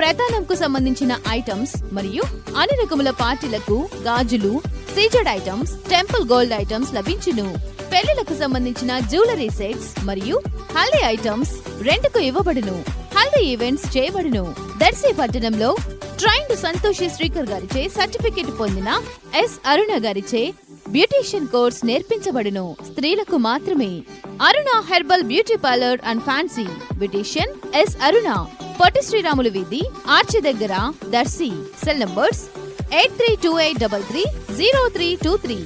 ప్రధానంకు సంబంధించిన ఐటమ్స్ మరియు అన్ని రకముల పార్టీలకు గాజులు CZ items temple gold items లభించును. పెళ్ళిలకు సంబంధించిన జ్యువెలరీ సెట్స్ మరియు హల్దీ ఐటమ్స్ రెంట్కు ఇవ్వబడును. హల్దీ ఈవెంట్స్ చేయబడును. దర్శి పట్టణంలో ట్రైన్డ్ సంతోషి శ్రీకర్ గారిచే సర్టిఫికెట్ పొందిన ఎస్ అరుణ గారిచే బ్యూటీషియన్ కోర్స్ నేర్పించబడును. స్త్రీలకు మాత్రమే. Aruna herbal beauty parlour and fancy. Beautician S Aruna. Potti Sriramulu వీధి ఆర్చి దగ్గర Darsi. Cell numbers eight three two eight double three zero three two three.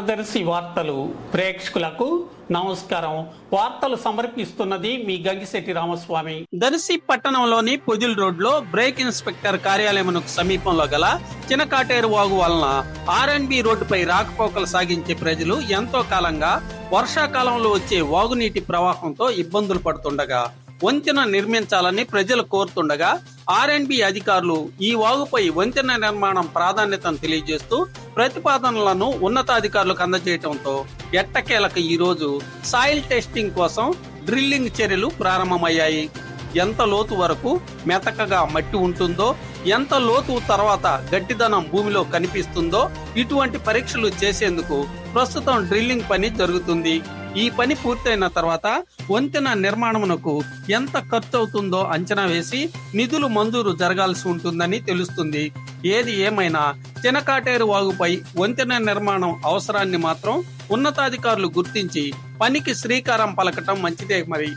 మన దర్శి వార్తలు ప్రేక్షకులకు నమస్కారం. వార్తలు సమర్పిస్తున్నది మీ గంగిశెట్టి రామస్వామి. దర్శి పట్టణంలోని పొదిల్ రోడ్లో బ్రేక్ ఇన్స్పెక్టర్ కార్యాలయమునకు సమీపంలో గల చినకాటేరు వాగు వలన ఆర్ఎన్బి రోడ్డుపై రాకపోకలు సాగించే ప్రజలు ఎంతో కాలంగా వర్షాకాలంలో వచ్చే వాగునీటి ప్రవాహంతో ఇబ్బందులు పడుతుండగా వంతెన నిర్మించాలని ప్రజలు కోరుతుండగా ఆర్ఎండ్బి అధికారులు ఈ వాగుపై వంతెన నిర్మాణం ప్రాధాన్యతను తెలియజేస్తూ ప్రతిపాదనలను ఉన్నతాధికారులకు అందజేయడంతో ఎట్టకేలకు ఈ రోజు సాయిల్ టెస్టింగ్ కోసం డ్రిల్లింగ్ చర్యలు ప్రారంభమయ్యాయి. ఎంత లోతు వరకు మెతకగా మట్టి ఉంటుందో ఎంత లోతు తర్వాత గట్టిదనం భూమిలో కనిపిస్తుందో ఇటువంటి పరీక్షలు చేసేందుకు ప్రస్తుతం డ్రిల్లింగ్ పని జరుగుతుంది. ఈ పని పూర్తయిన తర్వాత వంతెన నిర్మాణమునకు ఎంత ఖర్చు అవుతుందో అంచనా వేసి నిధులు మంజూరు జరగాల్సి ఉంటుందని తెలుస్తుంది. ఏది ఏమైనా చినకాటేరు వాగుపై వంతెన నిర్మాణం అవసరాన్ని మాత్రం ఉన్నతాధికారులు గుర్తించి పనికి శ్రీకారం పలకటం మంచిదే మరి.